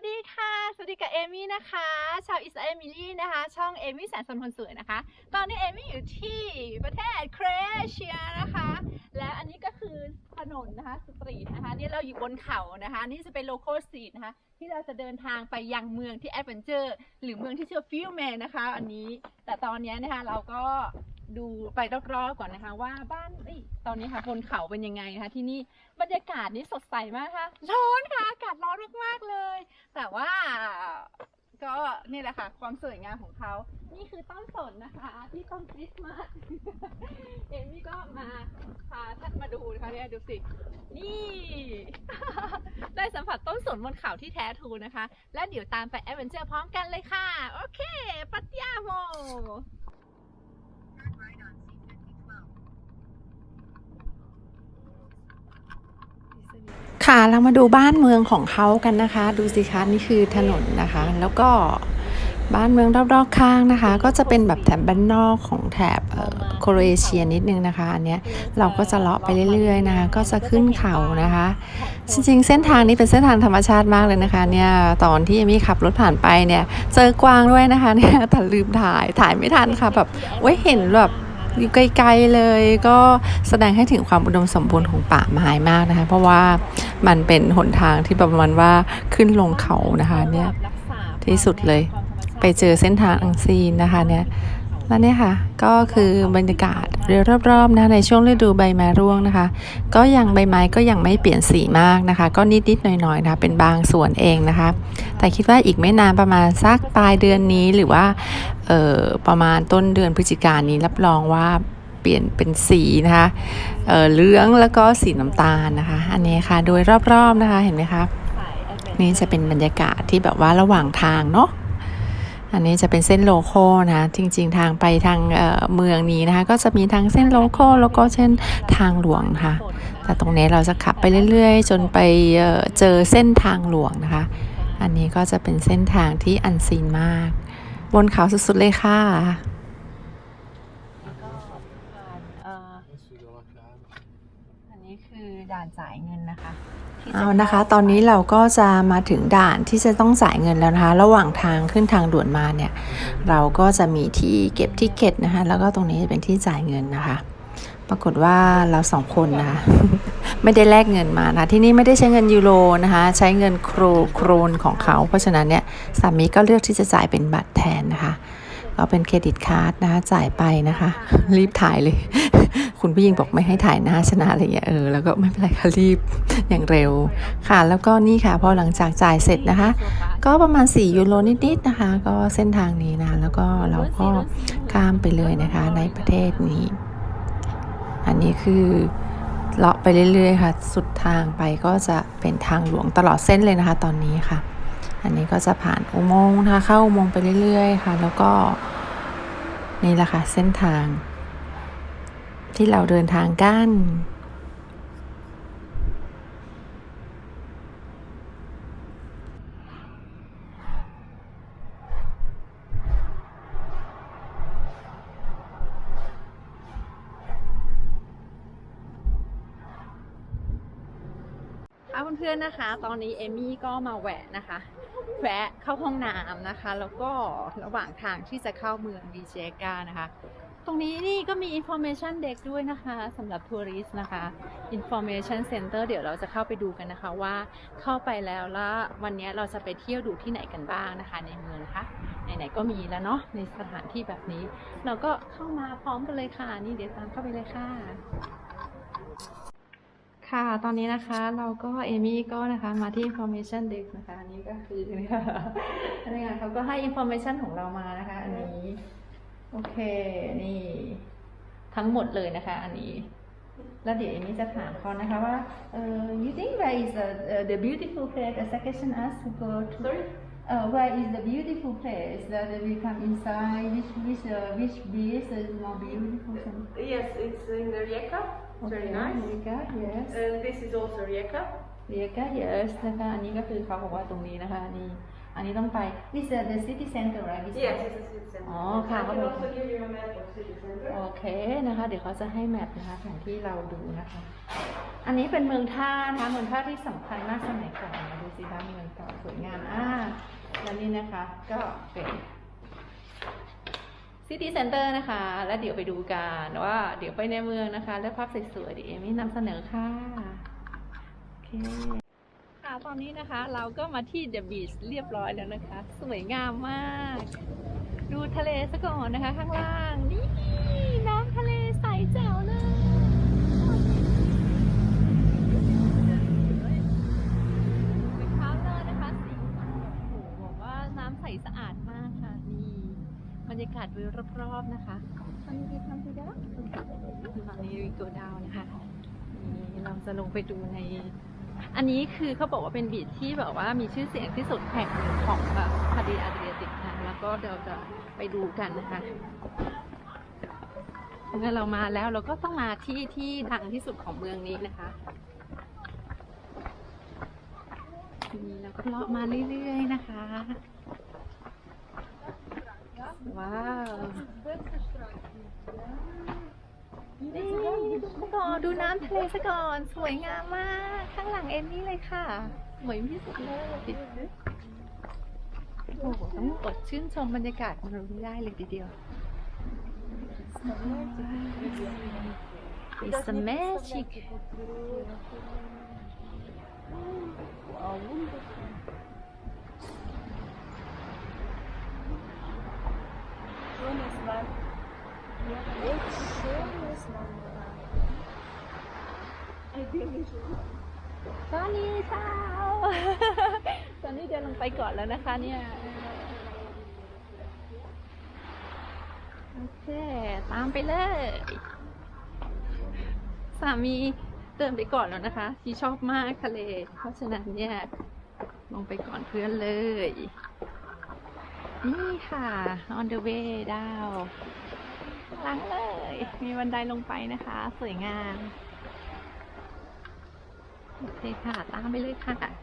วัสดีค่ะ สวัสดีกับเอมี่นะคะ ชาวอิสราเอมิลี่นะคะ ช่องเอมี่แสนสนคนสวยนะคะ ตอนนี้เอมี่อยู่ที่ประเทศโครเอเชียนะคะ และอันนี้ก็คือถนนนะคะสตรีทนะคะนี่เราอยู่บนเขานะคะ นี่จะเป็นโลโก้สตรีทนะคะ ที่เราจะเดินทางไปยังเมืองที่แอดเวนเจอร์หรือเมืองที่ชื่อฟิลแมนนะคะ อันนี้แต่ตอนนี้นะคะเราก็ ดูไปรอบๆก่อนนะคะ ว่าบ้านอยตอนนี้ค่ะบนเขาเป็นยังไงนะคะ ที่นี่บรรยากาศนี้สดใสมากค่ะร้อนค่ะอากาศร้อนมากๆเลย แต่ว่าก็นี่แหละค่ะ ความสวยงามของเขา นี่คือต้นสนนะคะ ที่ต้นคริสต์มาส เอมี่ก็มาพาท่านมาดูนะคะเนี่ยดูสิ นี่ ได้สัมผัสต้นสนบนเขาที่แท้ทูนะคะ และเดี๋ยวตามไปแอดเวนเจอร์พร้อมกันเลยค่ะ โอเค ปัตยาโม ค่ะเรามาดูบ้านเมืองของเขากันนะคะ ดูสิคะนี่คือถนนนะคะ แล้วก็บ้านเมืองรอบๆข้างนะคะ ก็จะเป็นแบบแถบบ้านนอกของแถบโครเอเชียนิดนึงนะคะอันเนี้ยเราก็จะเลาะไปเรื่อยๆนะคะก็จะขึ้นเขานะคะ จริงๆ เส้นทางนี้เป็นเส้นทางธรรมชาติมากเลยนะคะเนี่ยตอนที่เอมี่ขับรถผ่านไปเนี่ยเจอกวางด้วยนะคะเนี่ยแต่ลืมถ่ายถ่ายไม่ทันค่ะแบบเว้ยเห็นแบบ อยู่ไกลๆเลยก็แสดงให้ถึงความอุดมสมบูรณ์ของป่าไม้มากนะคะ เพราะว่ามันเป็นหนทางที่ประมาณว่าขึ้นลงเขานะคะเนี่ยที่สุดเลยไปเจอเส้นทางอังซีนนะคะเนี่ยแล้วเนี่ยค่ะก็คือบรรยากาศ เรือรอบๆนะในช่วงฤดูใบไม้ร่วงนะคะ ก็ยังใบไม้ก็ยังไม่เปลี่ยนสีมากนะคะ ก็นิดๆหน่อยๆนะคะเป็นบางส่วนเองนะคะ แต่คิดว่าอีกไม่นานประมาณสักปลายเดือนนี้หรือว่าเอ่อประมาณต้นเดือนพฤศจิกายนนี้รับรองว่าเปลี่ยนเป็นสีนะคะเอ่อเหลืองแล้วก็สีน้ำตาลนะคะ อันนี้ค่ะโดยรอบๆนะคะเห็นไหมคะนี่จะเป็นบรรยากาศที่แบบว่าระหว่างทางเนาะ อันนี้จะเป็นเส้นโลโก้นะคะจริง ๆ ทางไปทางเมืองนี้นะคะ ก็จะมีทั้งเส้นโลโก้แล้วก็เส้นทางหลวงค่ะ แต่ตรงนี้เราจะขับไปเรื่อย ๆ จนไปเจอเส้นทางหลวงนะคะ อันนี้ก็จะเป็นเส้นทางที่อันซีนมาก บนเขาสุดๆเลยค่ะ แล้วก็ผ่านเอ่ออั นนี้คือด่านจ่ายเงินนะคะที่จเอานะคะ ตอนนี้เราก็จะมาถึงด่านที่จะต้องจ่ายเงินแล้วนะคะ ระหว่างทางขึ้นทางด่วนมาเนี่ย เราก็จะมีที่เก็บที่เก็ตนะคะ แล้วก็ตรงนี้จะเป็นที่จ่ายเงินนะคะ ปรากฏว่าเราสองคนนะคะไม่ได้แลกเงินมานะ ที่นี่ไม่ได้ใช้เงินยูโรนะคะ ใช้เงินโครโครนของเขา เพราะฉะนั้นเนี่ยสามีก็เลือกที่จะจ่ายเป็นบัตรแทนนะคะ ก็เป็นเครดิตการ์ดนะคะจ่ายไปนะคะ รีบถ่ายเลย คุณผู้หญิงบอกไม่ให้ถ่ายหน้าชนะอะไรอย่างเงี้ยเออแล้วก็ไม่เป็นไรค่ะรีบอย่างเร็วค่ะ แล้วก็นี่ค่ะพอหลังจากจ่ายเสร็จนะคะ ก็ประมาณ 4 ยูโรนิดๆนะคะ ก็เส้นทางนี้นะแล้วก็เราก็ข้ามไปเลยนะคะ ในประเทศนี้ อันนี้คือเลาะไปเรื่อยๆค่ะ สุดทางไปก็จะเป็นทางหลวงตลอดเส้นเลยนะคะ ตอนนี้ค่ะ อันนี้ก็จะผ่านอุโมงค์นะคะเข้าอุโมงค์ไปเรื่อยๆค่ะ แล้วก็นี่แหละค่ะเส้นทาง ที่เราเดินทางกันค่ะเพื่อนๆนะคะ ตอนนี้เอมี่ก็มาแหวะนะคะ แวะเข้าห้องน้ำนะคะ แล้วก็ระหว่างทางที่จะเข้าเมืองดีเจกานะคะ ตรงนี้นี่ก็มี information desk ด้วยนะคะสำหรับทัวริสต์นะคะ information center เดี๋ยวเราจะเข้าไปดูกันนะคะว่าเข้าไปแล้วแล้ววันนี้เราจะไปเที่ยวดูที่ไหนกันบ้างนะคะ ในเมืองนะคะไหนๆก็มีแล้วเนาะในสถานที่แบบนี้ เราก็เข้ามาพร้อมกันเลยค่ะ นี่เดี๋ยวตามเข้าไปเลยค่ะ ค่ะ ตอนนี้นะคะเราก็เอมี่ก็นะคะมาที่ information desk นะคะ อันนี้ก็คือนะคะพนักงานเขาก็ให้ information ของเรามานะคะ อันนี้ โอเค นี่ทั้งหมดเลยนะคะ อันนี้ แล้วเดี๋ยวเอมี่จะถามเขานะคะว่าเอ่อ you think where is the uh, the beautiful place the suggestion us to go to Sorry? uh, where is the beautiful place that we come inside which which uh, which place is more beautiful than Yes, it's in the Rijeka. It's very nice. Rijeka yes And this is also Rijeka. เรียก yes นะคะอันนี้ก็คือเขาบอกว่าตรงนี้นะคะอันนี้อันนี้ต้องไป this is the city center right This is- Yes, it's a city center. Oh, okay. I can also give you a map of city center. โอเคนะคะ เดี๋ยวเขาจะให้แมปนะคะแผนที่เราดูนะคะ อันนี้เป็นเมืองท่านะคะเมืองท่าที่สำคัญมากสมัยก่อนมาดูดูสิบ้านเมืองเก่าสวยงามอ่าแล้วนี่นะคะก็เป็น ซิตี้เซ็นเตอร์นะคะ แล้วเดี๋ยวไปดูกันว่า เดี๋ยวไปในเมืองนะคะ แล้วภาพสวยๆเดี๋ยวเอมี่นำเสนอค่ะโอเคค่ะตอนนี้นะคะเราก็มาที่เดอะบีชเรียบร้อยแล้วนะคะ สวยงามมาก ดูทะเลซะก่อนนะคะ ข้างล่างนี่ รรยากาศโดยรอบๆนะคะตอนนี้ดีทำดีแล้วตอนนี้วีโกดาวนะคะนี่เราจะลงไปดูใน อันนี้คือเขาบอกว่าเป็นบีชที่แบบว่ามีชื่อเสียงที่สุดแห่งหนึ่งของแบบทะเลอาดรียติกนะแล้วก็เดี๋ยวจะไปดูกันนะคะเมื่อเรามาแล้วเราก็ต้องมาที่ที่ดังที่สุดของเมืองนี้นะคะนี่เราก็เลาะมาเรื่อยๆนะคะ ว้าวนี่ดูซะก่อนดูน้ำทะเลซะก่อน สวยงามมาก ข้างหลังเอ็นนี่เลยค่ะสวยที่สุดเลยโอ้โหต้องอดชื่นชมบรรยากาศของเราไม่ได้เลยทีเดียว It's a magic ตอนนี้เช้า ตอนนี้เดินลงไปก่อนแล้วนะคะเนี่ย โอเค ตามไปเลย สามีเดินไปก่อนแล้วนะคะที่ชอบมากทะเล เพราะฉะนั้นเนี่ย ลงไปก่อนเพื่อนเลย นี่ค่ะ on the way ดาวหลังเลย มีบันไดลงไปนะคะ สวยงาม โอเคค่ะ ตามไปเลยค่ะ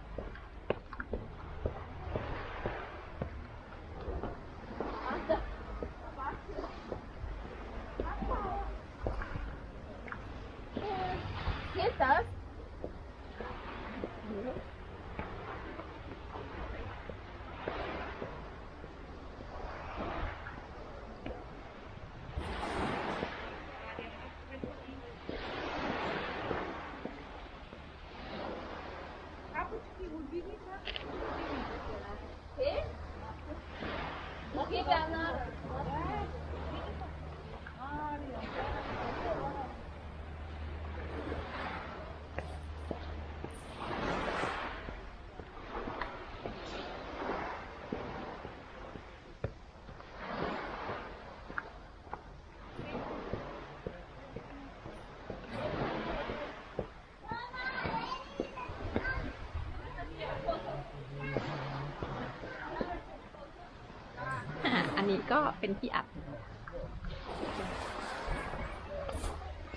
อะอั นี้ก็เป็นที่อัด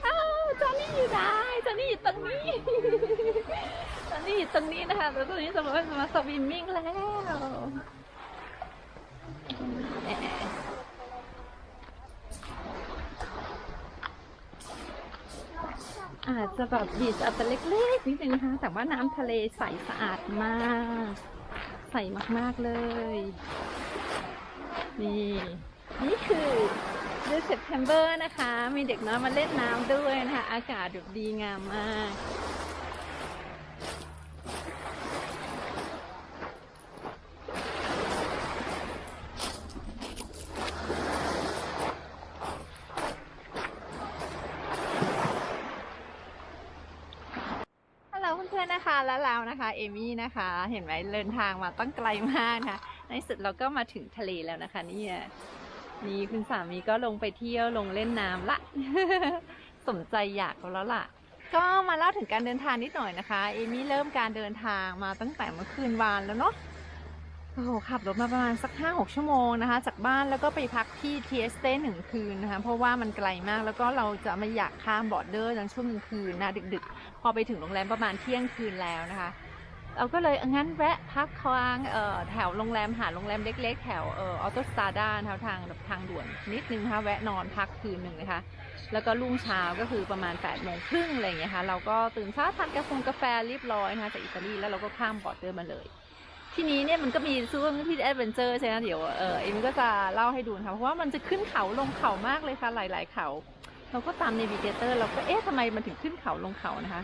อ้าวจอนนี่อยู่ไหนจอนนี่อยู่ตรงนี้จอนนี่อยู่ตรงนี้นะคะแล้วตอนนี้จะมามาสวิมมิ่งแล้วอาจจะแบบบีชอาจจะเล็กๆนิดนึงนะคะแต่ว่าน้ำทะเลใสสะอาดมาก ใสมากๆเลย นี่ นี่คือเดือนเซปเทมเบอร์นะคะ มีเด็กน้อยมาเล่นน้ำด้วยนะคะ อากาศแบบดีงามมากฮัลโหลเพื่อนๆนะคะแล้วเรานะคะ เอมี่นะคะ เห็นไหมเดินทางมาตั้งไกลมากนะคะ ในสุดเราก็มาถึงทะเลแล้วนะคะเนี่ยนี่คุณสามีก็ลงไปเที่ยวลงเล่นน้ำละ สมใจอยากแล้วล่ะ ก็มาเล่าถึงการเดินทางนิดหน่อยนะคะ เอมี่เริ่มการเดินทางมาตั้งแต่เมื่อคืนวานแล้วเนาะโอ้โหขับรถมาประมาณสักห้าหกชั่วโมงนะคะ จากบ้านแล้วก็ไปพักที่ทีเอสเตหนึ่งคืนนะคะ เพราะว่ามันไกลมากแล้วก็เราจะไม่อยากข้ามบอร์ดเดอร์ในช่วงกลางคืนนะดึก ๆ พอไปถึงโรงแรมประมาณเที่ยงคืนแล้วนะคะ เราก็เลยงั้นแวะพักค้างแถวโรงแรมหาโรงแรมเล็ก ๆ แถวออออโตสตาร์ดาแถวทางทางด่วนนิดนึงนะคะแวะนอนพักคืนหนึ่งนะคะ แล้วก็รุ่งเช้าก็คือประมาณ8ปดโมงครึ่งอะไรอย่างเงี้ยค่ะเราก็ตื่นเช้าทานกาแฟกาแฟเรียบร้อยนะคะจากอิตาลีแล้วเราก็ข้ามบอร์ดเดอร์มาเลย ทีนี้เนี่ยมันก็มีช่วงที่แอดเวนเจอร์ใช่ไหมเดี๋ยวเออเอ็มก็จะเล่าให้ดูนะคะเพราะว่ามันจะขึ้นเขาลงเขามากเลยค่ะหลาย ๆ เขาเราก็ตามเนวิเกเตอร์เราก็เอ๊ะทำไมมันถึงขึ้นเขาลงเขานะคะ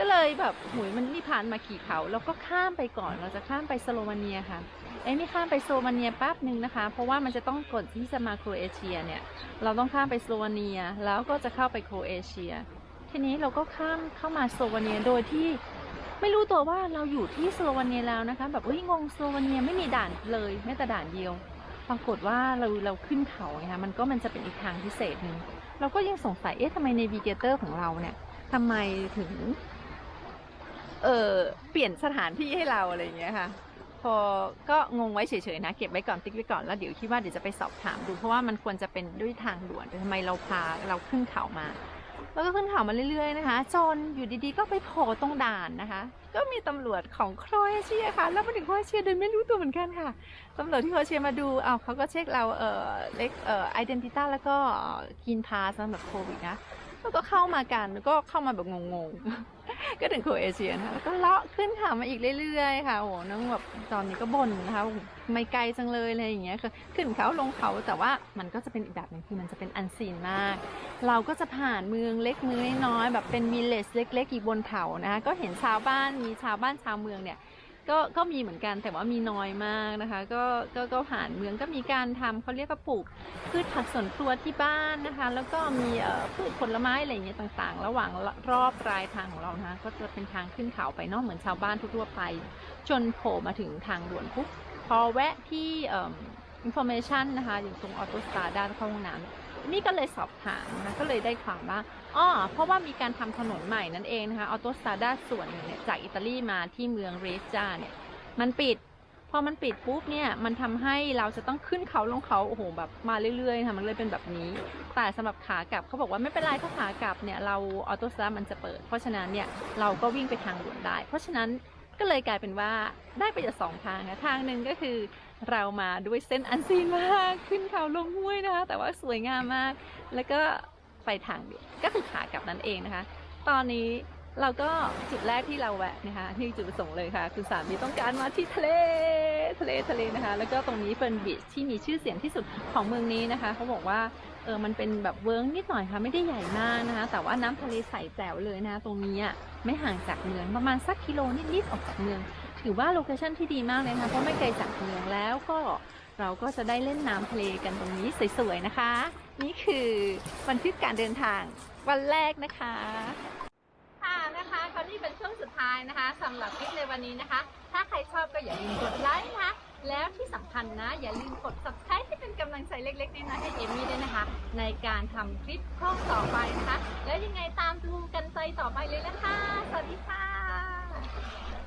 ก็เลยแบบหุยมันนี่ผ่านมาขี่เขาแล้วก็ข้ามไปก่อนเราจะข้ามไปสโลวาเนียค่ะเอ้ยไม่ข้ามไปสโลวาเนียแป๊บหนึ่งนะคะ เพราะว่ามันจะต้องก่อนที่จะมาโครเอเชียเนี่ยเราต้องข้ามไปสโลวาเนีย แล้วก็จะเข้าไปโครเอเชีย ทีนี้เราก็ข้ามเข้ามาสโลวาเนียโดยที่ไม่รู้ตัวว่าเราอยู่ที่สโลวาเนียแล้วนะคะ แบบเฮ้ยงงสโลวาเนียไม่มีด่านเลยแม้แต่ด่านเดียว ปรากฏว่าเราเราขึ้นเขาไงคะมันก็มันจะเป็นอีกทางพิเศษหนึ่งเราก็ยังสงสัยเอ๊ะทำไมในวีเกเตอร์ของเราเนี่ยทำไมถึง เออเปลี่ยนสถานที่ให้เราอะไรอย่างเงี้ยค่ะ พอก็งงไว้เฉยๆนะเก็บไว้ก่อนติ๊กไว้ก่อนแล้วเดี๋ยวคิดว่าเดี๋ยวจะไปสอบถามดูเพราะว่ามันควรจะเป็นด้วยทางด่วนแต่ทำไมเราพาเราขึ้นเขามาแล้วก็ขึ้นเขามาเรื่อยๆนะคะ จนอยู่ดีๆ ก็ไปโผล่ตรงด่านนะคะ ก็มีตำรวจของโครเอเชียค่ะ แล้วมาถึงโครเอเชียโดยไม่รู้ตัวเหมือนกันค่ะ ตำรวจที่โครเอเชียมาดูเอาเขาก็เช็คเราเอ่อเล็กเอ่อไอดีนิต้าแล้วก็กินพาสสำหรับโควิดนะ แล้วก็เข้ามากันก็เข้ามาแบบงงๆ ก็ถึงโคเอเชียนะคะแล้วก็เลาะขึ้นเขามาอีกเรื่อยๆค่ะโอ้โหน้องแบบตอนนี้ก็บ่นนะคะไม่ไกลจังเลยอะไรอย่างเงี้ยคือขึ้นเขาลงเขาแต่ว่ามันก็จะเป็นอีกแบบหนึงคือมันจะเป็นอันซีนมาก เราก็จะผ่านเมืองเล็กเมืองน้อยแบบเป็นมิเลสเล็กๆอีกบนเขานะคะก็เห็นชาวบ้านมีชาวบ้านชาวเมืองเนี่ย ก็ก็มีเหมือนกันแต่ว่ามีน้อยมากนะคะก็ก็ก็ผ่านเมืองก็มีการทำเขาเรียกว่าปลูกพืชผักสวนครัวที่บ้านนะคะ แล้วก็มีพืชผลไม้อะไรอย่างเงี้ยต่างๆ ระหว่างรอบปลายทางของเรานะคะก็จะเป็นทางขึ้นเขาไปนอกเหมือนชาวบ้านทั่วไป จนโผล่มาถึงทางด่วนปุ๊บพอแวะที่อ่อ information นะคะอยู่ตรงออโตสตาร์ด้านเข้าห้องน้ำ นี่ก็เลยสอบถามนะก็เลยได้ความว่าอ๋อเพราะว่ามีการทำถนนใหม่นั่นเองนะคะออโตสตาร์ด้าส่วนหนึ่งเนี่ยจากอิตาลีมาที่เมืองเรสจาเนี่ยมันปิด พอมันปิดปุ๊บเนี่ยมันทำให้เราจะต้องขึ้นเขาลงเขาโอ้โหแบบมาเรื่อยๆค่ะมันเลยเป็นแบบนี้ แต่สำหรับขากลับเขาบอกว่าไม่เป็นไรถ้าขากลับเนี่ยเราออโตสตาร์มันจะเปิด เพราะฉะนั้นเนี่ยเราก็วิ่งไปทางด่วนได้ เพราะฉะนั้น ก็เลยกลายเป็นว่าได้ไปจากสองทางนะทางหนึ่งก็คือเรามาด้วยเส้นอันซีนมากขึ้นเขาลงห้วยนะคะแต่ว่าสวยงามมาก แล้วก็ไปทางเดียวก็คือขากลับนั่นเองนะคะ ตอนนี้เราก็จุดแรกที่เราแวะนะคะที่จุดประสงค์เลยค่ะคือสามีต้องการมาที่ทะเลทะเลทะเลนะคะ แล้วก็ตรงนี้เป็นบีชที่มีชื่อเสียงที่สุดของเมืองนี้นะคะเขาบอกว่า เออมันเป็นแบบเวิร์งนิดหน่อยค่ะไม่ได้ใหญ่มากนะคะ แต่ว่าน้ำทะเลใสแจ๋วเลยนะตรงนี้อะไม่ห่างจากเมืองประมาณสักกิโลนิดๆออกจากเมือง ถือว่าโลเคชั่นที่ดีมากเลยนะคะเพราะไม่ไกลจากเมืองแล้วก็เราก็จะได้เล่นน้ำทะเลกันตรงนี้สวยๆนะคะ นี่คือบันทึกการเดินทางวันแรกนะคะค่ะนะคะคราวนี้เป็นช่วงสุดท้ายนะคะสำหรับคลิปในวันนี้นะคะ ถ้าใครชอบก็อย่าลืมกดไลค์นะคะ แล้วที่สำคัญนะ อย่าลืมกด subscribe ที่เป็นกำลังใจเล็กๆน้อยๆให้เอมี่ด้วยนะคะ ในการทำคลิปข้อต่อไปนะคะ แล้วยังไงตามดูกันใจต่อไปเลยนะคะ สวัสดีค่ะ